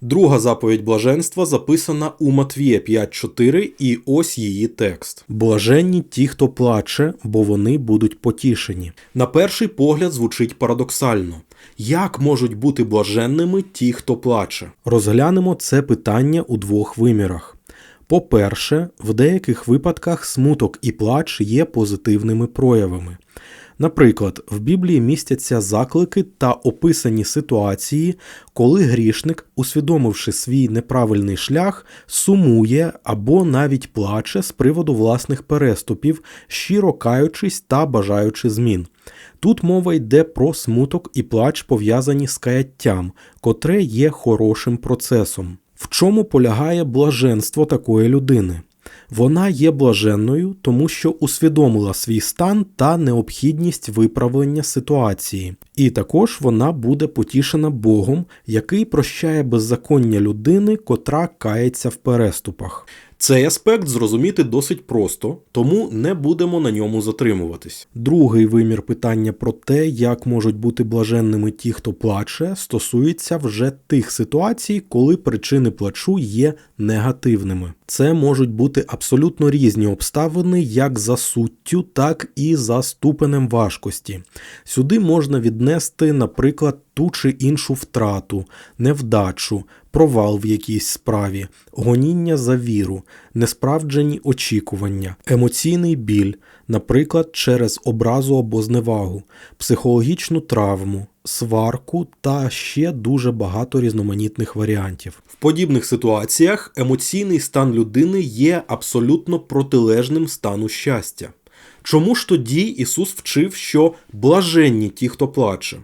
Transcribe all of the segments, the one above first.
Друга заповідь блаженства записана у Матвія 5.4 і ось її текст. Блаженні ті, хто плаче, бо вони будуть потішені. На перший погляд звучить парадоксально. Як можуть бути блаженними ті, хто плаче? Розглянемо це питання у двох вимірах. По-перше, в деяких випадках смуток і плач є позитивними проявами. Наприклад, в Біблії містяться заклики та описані ситуації, коли грішник, усвідомивши свій неправильний шлях, сумує або навіть плаче з приводу власних переступів, щиро каючись та бажаючи змін. Тут мова йде про смуток і плач, пов'язані з каяттям, котре є хорошим процесом. В чому полягає блаженство такої людини? Вона є блаженною, тому що усвідомила свій стан та необхідність виправлення ситуації, і також вона буде потішена Богом, який прощає беззаконня людини, котра кається в переступах. Цей аспект зрозуміти досить просто, тому не будемо на ньому затримуватись. Другий вимір питання про те, як можуть бути блаженними ті, хто плаче, стосується вже тих ситуацій, коли причини плачу є негативними. Це можуть бути абсолютно різні обставини, як за суттю, так і за ступенем важкості. Сюди можна віднести, наприклад, ту чи іншу втрату, невдачу, провал в якійсь справі, гоніння за віру, несправджені очікування, емоційний біль, наприклад, через образу або зневагу, психологічну травму, сварку та ще дуже багато різноманітних варіантів. В подібних ситуаціях емоційний стан людини є абсолютно протилежним стану щастя. Чому ж тоді Ісус вчив, що блаженні ті, хто плаче?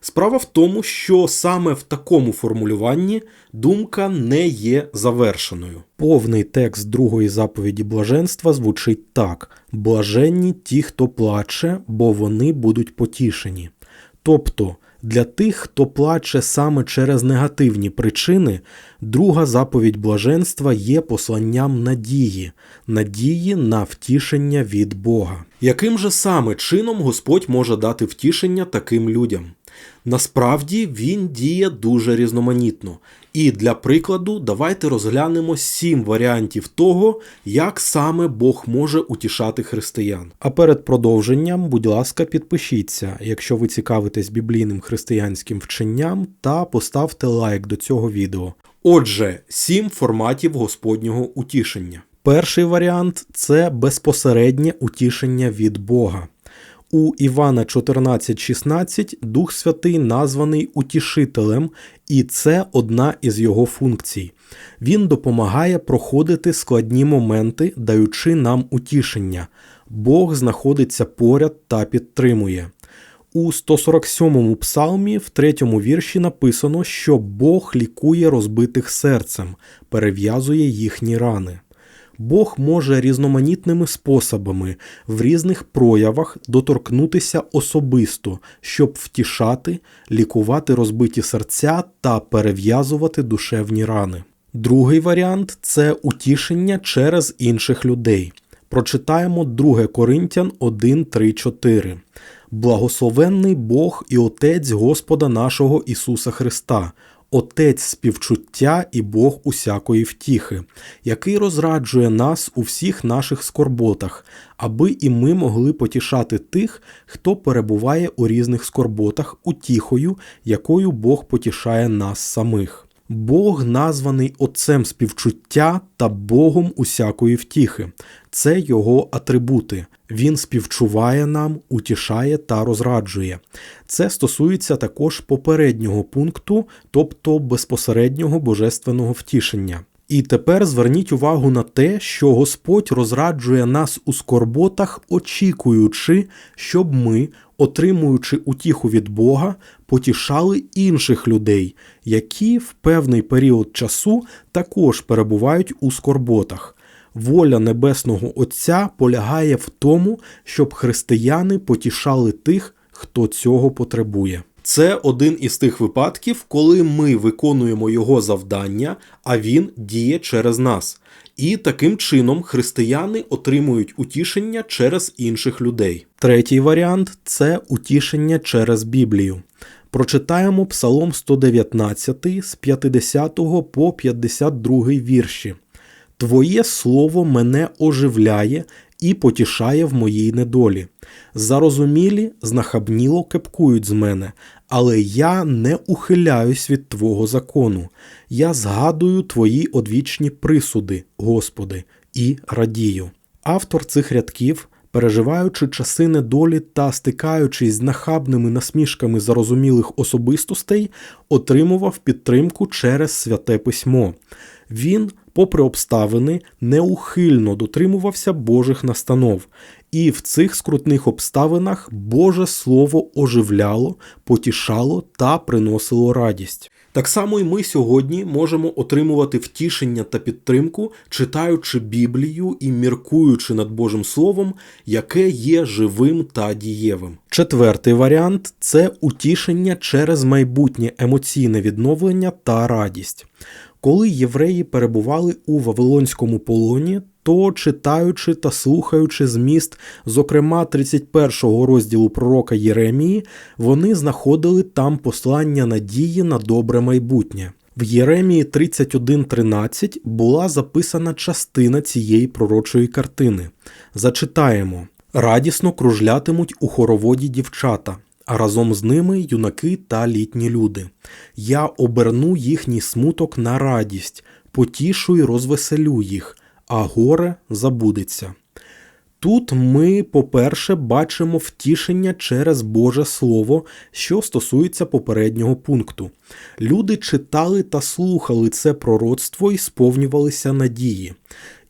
Справа в тому, що саме в такому формулюванні думка не є завершеною. Повний текст другої заповіді блаженства звучить так: блаженні ті, хто плаче, бо вони будуть потішені. Тобто, для тих, хто плаче саме через негативні причини, друга заповідь блаженства є посланням надії, надії на втішення від Бога. Яким же саме чином Господь може дати втішення таким людям? Насправді він діє дуже різноманітно. І для прикладу, давайте розглянемо сім варіантів того, як саме Бог може утішати християн. А перед продовженням, будь ласка, підпишіться, якщо ви цікавитесь біблійним християнським вченням, та поставте лайк до цього відео. Отже, сім форматів Господнього утішення. Перший варіант це безпосереднє утішення від Бога. У Івана 14,16 Дух Святий названий утішителем, і це одна із його функцій. Він допомагає проходити складні моменти, даючи нам утішення. Бог знаходиться поряд та підтримує. У 147-му псалмі в третьому вірші написано, що Бог лікує розбитих серцем, перев'язує їхні рани. Бог може різноманітними способами в різних проявах доторкнутися особисто, щоб втішати, лікувати розбиті серця та перев'язувати душевні рани. Другий варіант це утішення через інших людей. Прочитаємо 2 Коринтян 1, 3, 4. Благословенний Бог і Отець Господа нашого Ісуса Христа, Отець співчуття і Бог усякої втіхи, який розраджує нас у всіх наших скорботах, аби і ми могли потішати тих, хто перебуває у різних скорботах, утіхою, якою Бог потішає нас самих. Бог названий Отцем співчуття та Богом усякої втіхи. Це його атрибути. Він співчуває нам, утішає та розраджує. Це стосується також попереднього пункту, тобто безпосереднього божественного втішення. І тепер зверніть увагу на те, що Господь розраджує нас у скорботах, очікуючи, щоб ми, отримуючи утіху від Бога, потішали інших людей, які в певний період часу також перебувають у скорботах. Воля Небесного Отця полягає в тому, щоб християни потішали тих, хто цього потребує. Це один із тих випадків, коли ми виконуємо його завдання, а він діє через нас. І таким чином християни отримують утішення через інших людей. Третій варіант це утішення через Біблію. Прочитаємо Псалом 119 з 50 по 52 вірші. Твоє слово мене оживляє і потішає в моїй недолі. Зарозумілі, знахабніло кепкують з мене, але я не ухиляюсь від Твого закону. Я згадую Твої одвічні присуди, Господи, і радію. Автор цих рядків, переживаючи часи недолі та стикаючись з нахабними насмішками зарозумілих особистостей, отримував підтримку через святе письмо. Він, попри обставини, неухильно дотримувався Божих настанов, і в цих скрутних обставинах Боже Слово оживляло, потішало та приносило радість. Так само і ми сьогодні можемо отримувати втішення та підтримку, читаючи Біблію і міркуючи над Божим Словом, яке є живим та дієвим. Четвертий варіант це утішення через майбутнє емоційне відновлення та радість. Коли євреї перебували у Вавилонському полоні, то читаючи та слухаючи зміст, зокрема 31-го розділу пророка Єремії, вони знаходили там послання надії на добре майбутнє. В Єремії 31.13 була записана частина цієї пророчої картини. Зачитаємо: радісно кружлятимуть у хороводі дівчата а разом з ними юнаки та літні люди. Я оберну їхній смуток на радість, потішу й розвеселю їх, а горе забудеться. Тут ми, по-перше, бачимо втішення через Боже Слово, що стосується попереднього пункту. Люди читали та слухали це пророцтво і сповнювалися надії.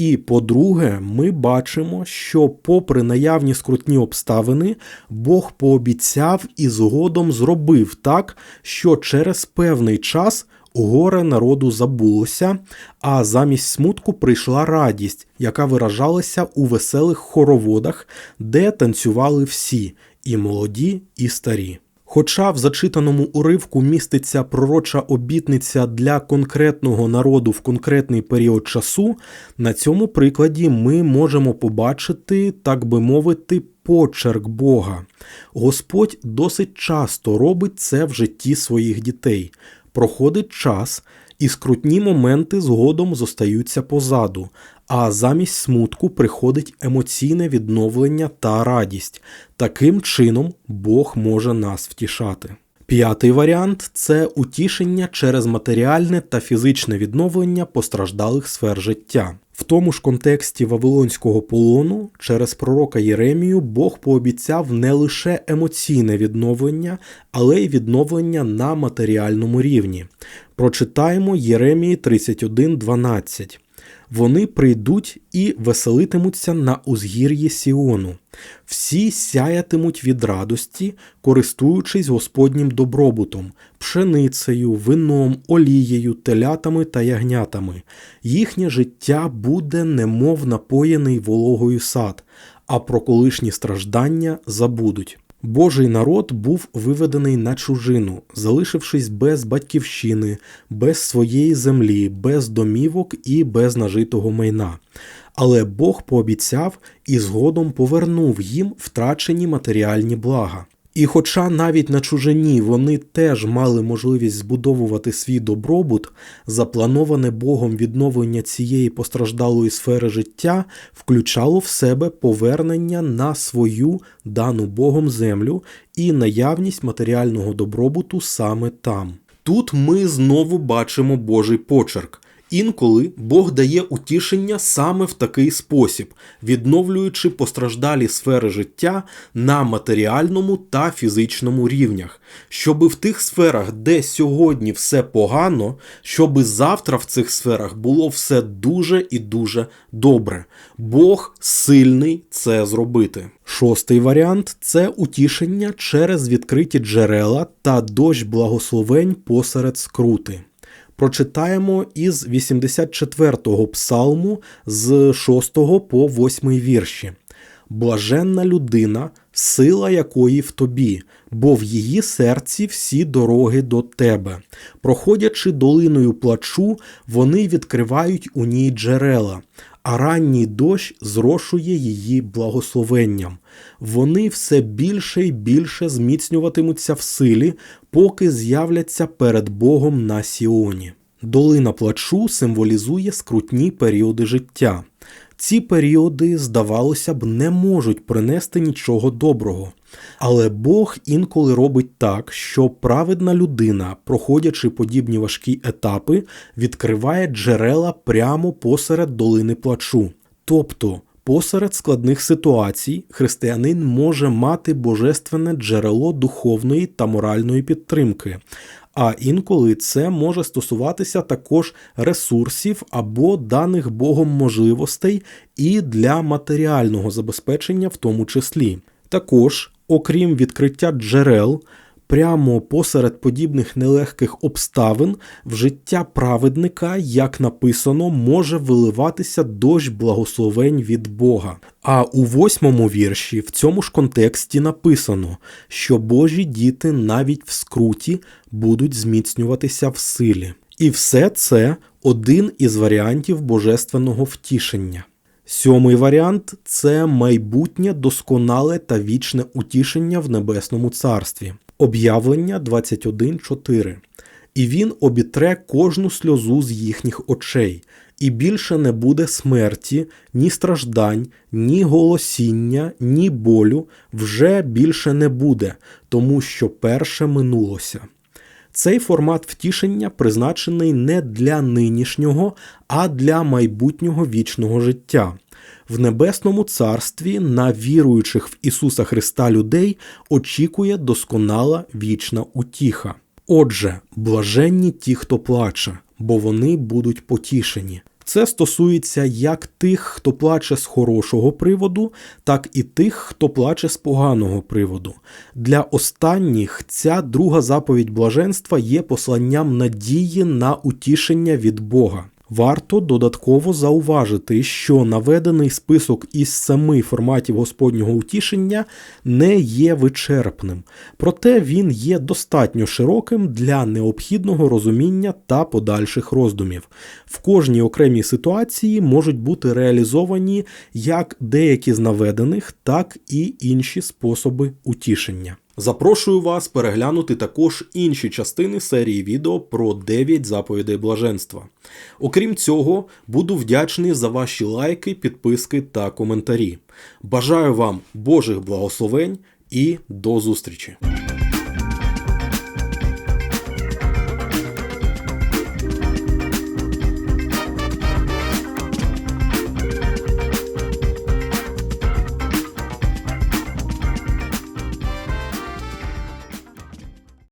І по-друге, ми бачимо, що, попри наявні скрутні обставини, Бог пообіцяв і згодом зробив так, що через певний час горе народу забулося, а замість смутку прийшла радість, яка виражалася у веселих хороводах, де танцювали всі і молоді, і старі. Хоча в зачитаному уривку міститься пророча обітниця для конкретного народу в конкретний період часу, на цьому прикладі ми можемо побачити, так би мовити, почерк Бога. Господь досить часто робить це в житті своїх дітей. Проходить час, і скрутні моменти згодом зостаються позаду, а замість смутку приходить емоційне відновлення та радість. Таким чином Бог може нас втішати. П'ятий варіант це утішення через матеріальне та фізичне відновлення постраждалих сфер життя. В тому ж контексті Вавилонського полону через пророка Єремію Бог пообіцяв не лише емоційне відновлення, але й відновлення на матеріальному рівні. Прочитаємо Єремії 31.12 вони прийдуть і веселитимуться на узгір'ї Сіону. Всі сяятимуть від радості, користуючись Господнім добробутом, пшеницею, вином, олією, телятами та ягнятами. Їхнє життя буде немов напоєний вологою сад, а про колишні страждання забудуть. Божий народ був виведений на чужину, залишившись без батьківщини, без своєї землі, без домівок і без нажитого майна. Але Бог пообіцяв і згодом повернув їм втрачені матеріальні блага. І хоча навіть на чужині вони теж мали можливість збудовувати свій добробут, заплановане Богом відновлення цієї постраждалої сфери життя включало в себе повернення на свою дану Богом землю і наявність матеріального добробуту саме там. Тут ми знову бачимо Божий почерк. Інколи Бог дає утішення саме в такий спосіб, відновлюючи постраждалі сфери життя на матеріальному та фізичному рівнях, щоби в тих сферах, де сьогодні все погано, щоби завтра в цих сферах було все дуже і дуже добре. Бог сильний це зробити. Шостий варіант це утішення через відкриті джерела та дощ благословень посеред скрути прочитаємо із 84-го псалму з 6 по 8 вірші. Блаженна людина, сила якої в тобі, бо в її серці всі дороги до тебе. Проходячи долиною плачу, вони відкривають у ній джерела, а ранній дощ зрошує її благословенням. Вони все більше і більше зміцнюватимуться в силі, поки з'являться перед Богом на Сіоні. Долина плачу символізує скрутні періоди життя. Ці періоди, здавалося б, не можуть принести нічого доброго. Але Бог інколи робить так, що праведна людина, проходячи подібні важкі етапи, відкриває джерела прямо посеред долини плачу. Тобто, посеред складних ситуацій християнин може мати божественне джерело духовної та моральної підтримки. А інколи це може стосуватися також ресурсів або даних Богом можливостей і для матеріального забезпечення в тому числі. Також, окрім відкриття джерел, прямо посеред подібних нелегких обставин в життя праведника, як написано, може виливатися дощ благословень від Бога. А у восьмому вірші в цьому ж контексті написано, що Божі діти навіть в скруті будуть зміцнюватися в силі. І все це один із варіантів божественного втішення. Сьомий варіант це майбутнє досконале та вічне утішення в небесному царстві. Об'явлення 21.4. І він обітре кожну сльозу з їхніх очей, і більше не буде смерті, ні страждань, ні голосіння, ні болю вже більше не буде, тому що перше минулося. Цей формат втішення призначений не для нинішнього, а для майбутнього вічного життя. В небесному царстві на віруючих в Ісуса Христа людей очікує досконала вічна утіха. Отже, блаженні ті, хто плаче, бо вони будуть потішені. Це стосується як тих, хто плаче з хорошого приводу, так і тих, хто плаче з поганого приводу. Для останніх ця друга заповідь блаженства є посланням надії на утішення від Бога. Варто додатково зауважити, що наведений список із семи форматів Господнього утішення не є вичерпним, проте він є достатньо широким для необхідного розуміння та подальших роздумів. В кожній окремій ситуації можуть бути реалізовані як деякі з наведених, так і інші способи утішення. Запрошую вас переглянути також інші частини серії відео про 9 заповідей блаженства. Окрім цього, буду вдячний за ваші лайки, підписки та коментарі. Бажаю вам Божих благословень і до зустрічі!